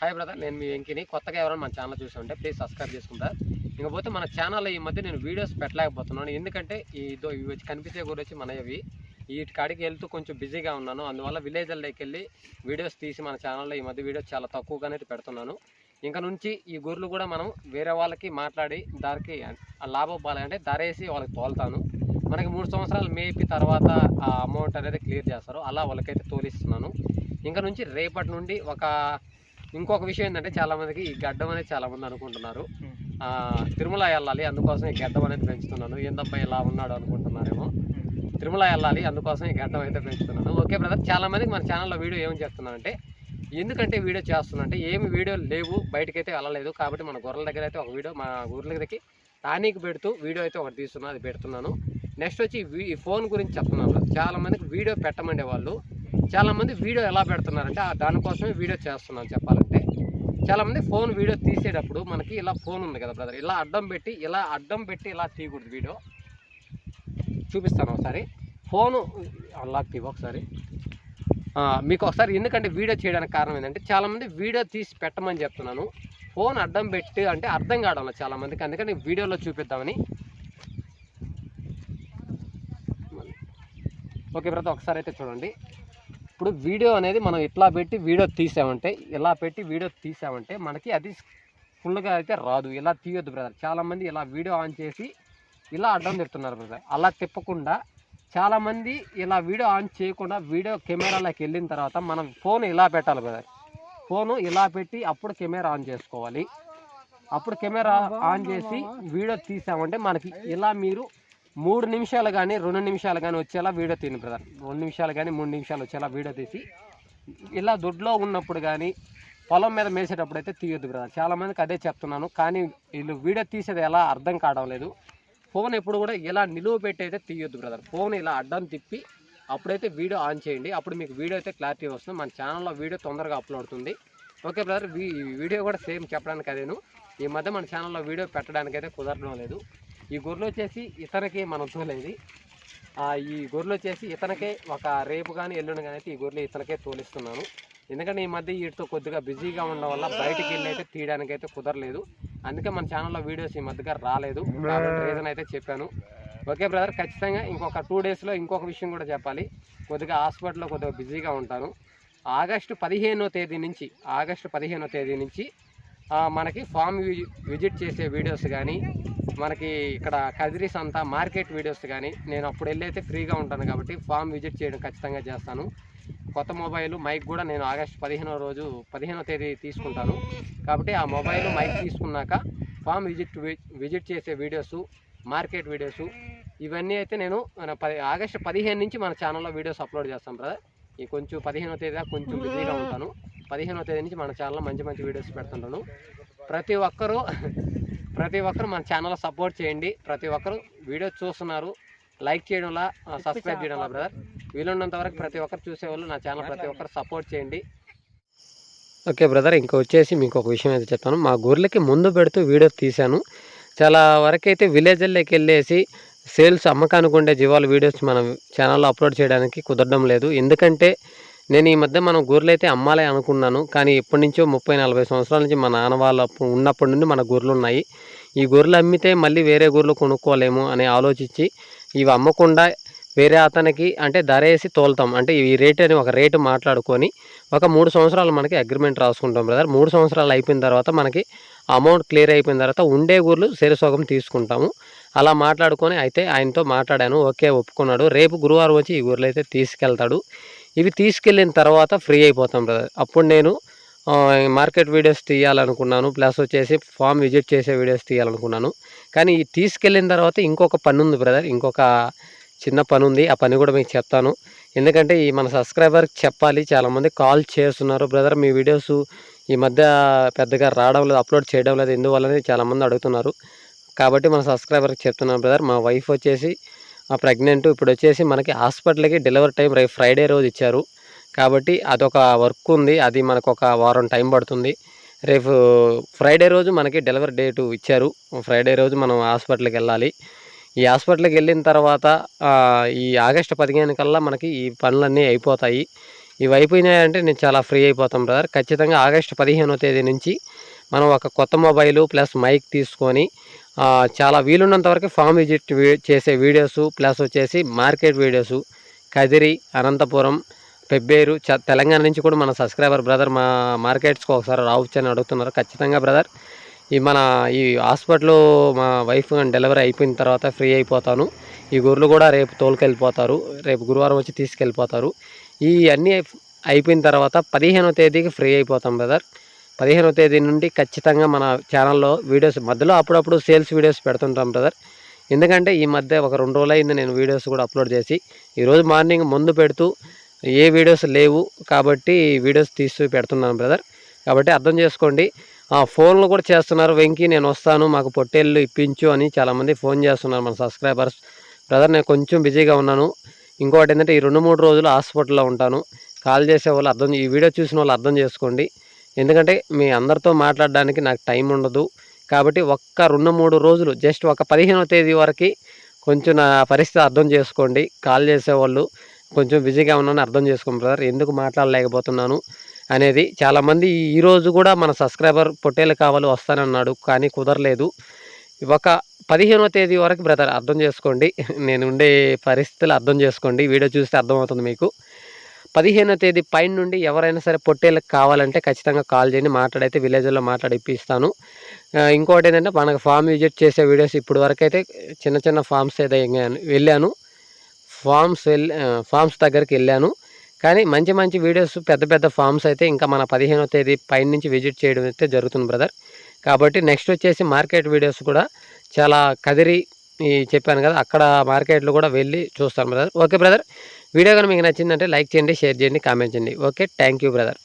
Hi brother నేను మీ వెంకిని. కొత్తగా ఎవరైనా మన ఛానల్ చూసి ఉంటే ప్లీజ్ సబ్స్క్రైబ్ చేసుకుంటా. ఇకపోతే మన ఛానల్లో ఈ మధ్య నేను వీడియోస్ పెట్టలేకపోతున్నాను. ఎందుకంటే ఇదో ఇవి వచ్చి కనిపించే గురించి మనవి వీటి కాడికి వెళ్తూ కొంచెం బిజీగా ఉన్నాను. అందువల్ల విలేజ్లలోకి వెళ్ళి వీడియోస్ తీసి మన ఛానల్లో ఈ మధ్య వీడియోస్ చాలా తక్కువగానే పెడుతున్నాను. ఇంకా నుంచి ఈ గొర్రెలు కూడా మనం వేరే వాళ్ళకి మాట్లాడి దానికి లాభం పాలంటే ధరేసి వాళ్ళకి తోలుతాను. మనకి మూడు సంవత్సరాలు మేపి తర్వాత ఆ అమౌంట్ అనేది క్లియర్ చేస్తారు. అలా వాళ్ళకైతే తోలిస్తున్నాను. ఇంకా నుంచి రేపటి నుండి ఒక ఇంకొక విషయం ఏంటంటే చాలా మందికి ఈ గడ్డం అనేది చాలా మంది అనుకుంటున్నారు. ఆ, తిరుమల వెళ్ళాలి అందుకోసం ఈ గడ్డం అనేది పెంచుతున్నాను. ఏందబ్బా ఇలా ఉన్నాడు అనుకుంటున్నారేమో. తిరుమల వెళ్ళాలి అందుకోసం ఈ గడ్డం అయితే పెంచుతున్నాను. ఓకే బ్రదర్ చాలా మందికి మన ఛానల్లో వీడియో ఏమని చెప్తున్నానంటే ఎందుకంటే వీడియో చేస్తున్నంటే ఏమి వీడియో లేవు బయటకైతే వెళ్ళలేదు. కాబట్టి మన గొర్రెల దగ్గర అయితే ఒక వీడియో మా గొర్రెల దగ్గరికి టానిక్ పెడుతూ వీడియో అయితే ఒకటి తీస్తున్నాను అది పెడుతున్నాను. నెక్స్ట్ వచ్చి ఈ ఫోన్ గురించి చెప్తున్నాను. brother. చాలా మందికి వీడియో పెట్టమండే వాళ్ళు చాలామంది వీడియో ఎలా పెడుతున్నారంటే ఆ దానికోసమే వీడియో చేస్తున్నాను చెప్పాలంటే. చాలామంది ఫోన్ వీడియో తీసేటప్పుడు మనకి ఇలా ఫోన్ ఉంది కదా బ్రదర్ ఇలా అడ్డం పెట్టి ఇలా అడ్డం పెట్టి ఇలా తీయకూడదు వీడియో. చూపిస్తాను ఒకసారి. ఫోను అన్లాక్ తీవ ఒకసారి. మీకు ఒకసారి ఎందుకంటే వీడియో చేయడానికి కారణం ఏంటంటే చాలామంది వీడియో తీసి పెట్టమని చెప్తున్నాను. ఫోన్ అడ్డం పెట్టి అంటే అర్థం కావడం చాలామందికి అందుకని వీడియోలో చూపిద్దామని. ఓకే బ్రదర్ ఒకసారి అయితే చూడండి. ఇప్పుడు వీడియో అనేది మనం ఇట్లా పెట్టి వీడియో తీసామంటే ఇలా పెట్టి వీడియో తీసామంటే మనకి అది ఫుల్గా అయితే రాదు. ఇలా తీయొద్దు బ్రదర్ చాలామంది ఇలా వీడియో ఆన్ చేసి ఇలా అడ్డం తిడుతున్నారు బ్రదర్ అలా తిప్పకుండా చాలామంది ఇలా వీడియో ఆన్ చేయకుండా వీడియో కెమెరాలోకి వెళ్ళిన తర్వాత మనం ఫోన్ ఇలా పెట్టాలి బ్రదర్ ఫోను ఇలా పెట్టి అప్పుడు కెమెరా ఆన్ చేసుకోవాలి. అప్పుడు కెమెరా ఆన్ చేసి వీడియో తీసామంటే మనకి ఇలా మీరు మూడు నిమిషాలు కానీ రెండు నిమిషాలు కానీ వచ్చేలా వీడియో తీయండి బ్రదర్. రెండు నిమిషాలు కానీ మూడు నిమిషాలు వచ్చేలా వీడియో తీసి ఇలా దొడ్లో ఉన్నప్పుడు కానీ పొలం మీద మేసేటప్పుడు అయితే తీయొద్దు బ్రదర్. చాలామందికి అదే చెప్తున్నాను కానీ వీళ్ళు వీడియో తీసేది ఎలా అర్థం కావడం లేదు. ఫోన్ ఎప్పుడు కూడా ఇలా నిలువ పెట్టి అయితే తీయొద్దు బ్రదర్. ఫోన్ ఇలా అడ్డం తిప్పి అప్పుడైతే వీడియో ఆన్ చేయండి. అప్పుడు మీకు వీడియో అయితే క్లారిటీ వస్తుంది. మన ఛానల్లో వీడియో తొందరగా అప్లోడ్ అవుతుంది. ఓకే బ్రదర్ ఈ వీడియో కూడా సేమ్ చెప్పడానికి అదేను. ఈ మధ్య మన ఛానల్లో వీడియో పెట్టడానికి అయితే కుదరడం లేదు. ఈ గొర్రెలు వచ్చేసి ఇతనికి మనం తోలేది ఈ గొర్రెలు వచ్చేసి ఇతనికే ఒక రేపు కానీ ఎల్లుండి కానీ అయితే ఈ గొర్రెలు ఇతనికే తోలిస్తున్నాను. ఎందుకంటే ఈ మధ్య వీటితో కొద్దిగా బిజీగా ఉండడం వల్ల బయటికి వెళ్ళి అయితే తీయడానికి అయితే కుదరలేదు. అందుకే మన ఛానల్లో వీడియోస్ ఈ మధ్యగా రాలేదు. రీజన్ అయితే చెప్పాను. ఓకే బ్రదర్ ఖచ్చితంగా ఇంకొక టూ డేస్లో ఇంకొక విషయం కూడా చెప్పాలి. కొద్దిగా హాస్పిటల్లో కొద్దిగా బిజీగా ఉంటాను. ఆగస్టు పదిహేనో తేదీ నుంచి ఆగస్టు పదిహేనో తేదీ నుంచి మనకి ఫామ్ విజిట్ చేసే వీడియోస్ కానీ మనకి ఇక్కడ కదిరీస్ అంతా మార్కెట్ వీడియోస్ కానీ నేను అప్పుడు వెళ్ళైతే ఫ్రీగా ఉంటాను కాబట్టి ఫామ్ విజిట్ చేయడం ఖచ్చితంగా చేస్తాను. కొత్త మొబైల్ మైక్ కూడా నేను ఆగస్ట్ పదిహేనో రోజు పదిహేనో తేదీ తీసుకుంటాను. కాబట్టి ఆ మొబైల్ మైక్ తీసుకున్నాక ఫామ్ విజిట్ విజిట్ చేసే వీడియోస్ మార్కెట్ వీడియోస్ ఇవన్నీ అయితే నేను మన పది ఆగస్టు పదిహేను నుంచి మన ఛానల్లో వీడియోస్ అప్లోడ్ చేస్తాం బ్రదర్. ఈ కొంచెం పదిహేనో తేదీ కొంచెం బిజీగా ఉంటాను. పదిహేనో తేదీ నుంచి మన ఛానల్లో మంచి మంచి వీడియోస్ పెడుతుంటాను. ప్రతి ఒక్కరూ ప్రతి ఒక్కరు మన ఛానల్ సపోర్ట్ చేయండి. ప్రతి ఒక్కరు వీడియో చూస్తున్నారు. లైక్ చేయడంలా సబ్స్క్రైబ్ చేయడంలా బ్రదర్. వీలున్నంత వరకు ప్రతి ఒక్కరు చూసేవాళ్ళు నా ఛానల్ ప్రతి ఒక్కరు సపోర్ట్ చేయండి. ఓకే బ్రదర్ ఇంకా వచ్చేసి మీకు ఒక విషయం అయితే చెప్తాను. మా గొర్రెలకి ముందు పెడుతూ వీడియో తీశాను. చాలా వరకు అయితే విలేజ్లోకి వెళ్ళేసి సేల్స్ అమ్మకానికి ఉండే జీవాల వీడియోస్ మనం ఛానల్లో అప్లోడ్ చేయడానికి కుదరడం లేదు. ఎందుకంటే నేను ఈ మధ్య మనం గొర్రెలు అయితే అమ్మాలి అనుకున్నాను కానీ ఎప్పటి నుంచో ముప్పై నలభై సంవత్సరాల నుంచి మా నాన్న వాళ్ళ ఉన్నప్పటి నుండి మన గొర్రెలు ఉన్నాయి. ఈ గొర్రెలు అమ్మితే మళ్ళీ వేరే గొర్రెలు కొనుక్కోలేము అని ఆలోచించి ఇవి అమ్మకుండా వేరే అతనికి అంటే ధర వేసి తోలుతాం. అంటే ఈ రేట్ అని ఒక రేటు మాట్లాడుకొని ఒక మూడు సంవత్సరాలు మనకి అగ్రిమెంట్ రాసుకుంటాం బ్రదర్. మూడు సంవత్సరాలు అయిపోయిన తర్వాత మనకి అమౌంట్ క్లియర్ అయిపోయిన తర్వాత ఉండే గూర్లు శరీసోగం తీసుకుంటాము. అలా మాట్లాడుకొని అయితే ఆయనతో మాట్లాడాను. ఓకే ఒప్పుకున్నాడు. రేపు గురువారం వచ్చి ఈ గూర్లు అయితే తీసుకెళ్తాడు. ఇవి తీసుకెళ్ళిన తర్వాత ఫ్రీ అయిపోతాం బ్రదర్ అప్పుడు నేను మార్కెట్ వీడియోస్ తీయాలనుకున్నాను. ప్లస్ వచ్చేసి ఫామ్ విజిట్ చేసే వీడియోస్ తీయాలనుకున్నాను. కానీ ఈ తీసుకెళ్ళిన తర్వాత ఇంకొక పని ఉంది బ్రదర్ ఇంకొక చిన్న పని ఉంది ఆ పని కూడా మీకు చెప్తాను. ఎందుకంటే ఈ మన సబ్స్క్రైబర్కి చెప్పాలి. చాలామంది కాల్ చేస్తున్నారు బ్రదర్ మీ వీడియోస్ ఈ మధ్య పెద్దగా రావడం లేదు అప్లోడ్ చేయడం లేదు. ఎందువల్లనే చాలామంది అడుగుతున్నారు. కాబట్టి మన సబ్స్క్రైబర్కి చెప్తున్నాను బ్రదర్ మా వైఫ్ వచ్చేసి ప్రెగ్నెంట్ ఇప్పుడు వచ్చేసి మనకి హాస్పిటల్కి డెలివరీ టైం రేపు ఫ్రైడే రోజు ఇచ్చారు. కాబట్టి అదొక వర్క్ ఉంది. అది మనకు ఒక వారం టైం పడుతుంది. రేపు ఫ్రైడే రోజు మనకి డెలివరీ డేటు ఇచ్చారు. ఫ్రైడే రోజు మనం హాస్పిటల్కి వెళ్ళాలి. ఈ హాస్పిటల్కి వెళ్ళిన తర్వాత ఈ ఆగస్టు పదిహేను కల్లా మనకి ఈ పనులన్నీ అయిపోతాయి. ఇవి అయిపోయినాయంటే నేను చాలా ఫ్రీ అయిపోతాం బ్రదర్. ఖచ్చితంగా ఆగస్టు పదిహేనో తేదీ నుంచి మనం ఒక కొత్త మొబైలు ప్లస్ మైక్ తీసుకొని చాలా వీలున్నంత వరకు ఫామ్ విజిట్ చేసే వీడియోస్ ప్లస్ వచ్చేసి మార్కెట్ వీడియోస్. కదిరి అనంతపురం పెబ్బేరు చ తెలంగాణ నుంచి కూడా మన సబ్స్క్రైబర్ బ్రదర్ మా మార్కెట్స్కి ఒకసారి రావచ్చు అని అడుగుతున్నారు. ఖచ్చితంగా బ్రదర్ ఈ మన ఈ హాస్పిటల్లో మా వైఫ్ డెలివరీ అయిపోయిన తర్వాత ఫ్రీ అయిపోతాను. ఈ గొర్రెలు కూడా రేపు తోలుకెళ్ళిపోతారు. రేపు గురువారం వచ్చి తీసుకెళ్ళిపోతారు. ఈ అన్నీ అయిపోయిన తర్వాత పదిహేనో తేదీకి ఫ్రీ అయిపోతాం బ్రదర్. పదిహేనో తేదీ నుండి ఖచ్చితంగా మన ఛానల్లో వీడియోస్ మధ్యలో అప్పుడప్పుడు సేల్స్ వీడియోస్ పెడుతుంటాం బ్రదర్ ఎందుకంటే ఈ మధ్య ఒక రెండు రోజులైంది నేను వీడియోస్ కూడా అప్లోడ్ చేసి. ఈరోజు మార్నింగ్ ముందు పెడుతూ ఏ వీడియోస్ లేవు కాబట్టి వీడియోస్ తీసి పెడుతున్నాను బ్రదర్ కాబట్టి అర్థం చేసుకోండి. ఆ ఫోన్లు కూడా చేస్తున్నారు వెంకీ నేను వస్తాను మాకు పొట్టేళ్ళు ఇప్పించు అని చాలామంది ఫోన్ చేస్తున్నారు మన సబ్స్క్రైబర్స్ బ్రదర్ నేను కొంచెం బిజీగా ఉన్నాను. ఇంకోటి ఏంటంటే ఈ రెండు మూడు రోజులు హాస్పిటల్లో ఉంటాను. కాల్ చేసే వాళ్ళు అర్థం ఈ వీడియో చూసిన వాళ్ళు అర్థం చేసుకోండి. ఎందుకంటే మీ అందరితో మాట్లాడడానికి నాకు టైం ఉండదు. కాబట్టి ఒక్క రెండు మూడు రోజులు జస్ట్ ఒక పదిహేనో తేదీ వరకు కొంచెం నా పరిస్థితి అర్థం చేసుకోండి. కాల్ చేసేవాళ్ళు కొంచెం బిజీగా ఉన్నాను అర్థం చేసుకోండి బ్రదర్. ఎందుకు మాట్లాడలేకపోతున్నాను అనేది చాలామంది ఈ రోజు కూడా మన సబ్స్క్రైబర్ పొట్టేలు కావాలి వస్తానన్నాడు కానీ కుదరలేదు. ఒక పదిహేనో తేదీ వరకు బ్రదర్ అర్థం చేసుకోండి. నేను ఉండే పరిస్థితులు అర్థం చేసుకోండి. వీడియో చూస్తే అర్థమవుతుంది మీకు. పదిహేనో తేదీ పైన నుండి ఎవరైనా సరే పొట్టేళ్ళకి కావాలంటే ఖచ్చితంగా కాల్ చేయండి. మాట్లాడైతే విలేజ్లో మాట్లాడి ఇప్పిస్తాను. ఇంకోటి ఏంటంటే మనకు ఫామ్ విజిట్ చేసే వీడియోస్ ఇప్పుడు వరకు అయితే చిన్న చిన్న ఫామ్స్ అయితే వెళ్ళాను. ఫామ్స్ వెళ్ళి ఫామ్స్ దగ్గరికి వెళ్ళాను. కానీ మంచి మంచి వీడియోస్ పెద్ద పెద్ద ఫామ్స్ అయితే ఇంకా మన పదిహేనో తేదీ పైన నుంచి విజిట్ చేయడం అయితే జరుగుతుంది బ్రదర్. కాబట్టి నెక్స్ట్ వచ్చేసి మార్కెట్ వీడియోస్ కూడా చాలా కదిరి ఈ చెప్పాను కదా అక్కడ మార్కెట్లో కూడా వెళ్ళి చూస్తాను బ్రదర్. Okay brother. వీడియో కానీ మీకు నచ్చిందంటే లైక్ చేయండి షేర్ చేయండి కామెంట్ చేయండి. Okay thank you brother.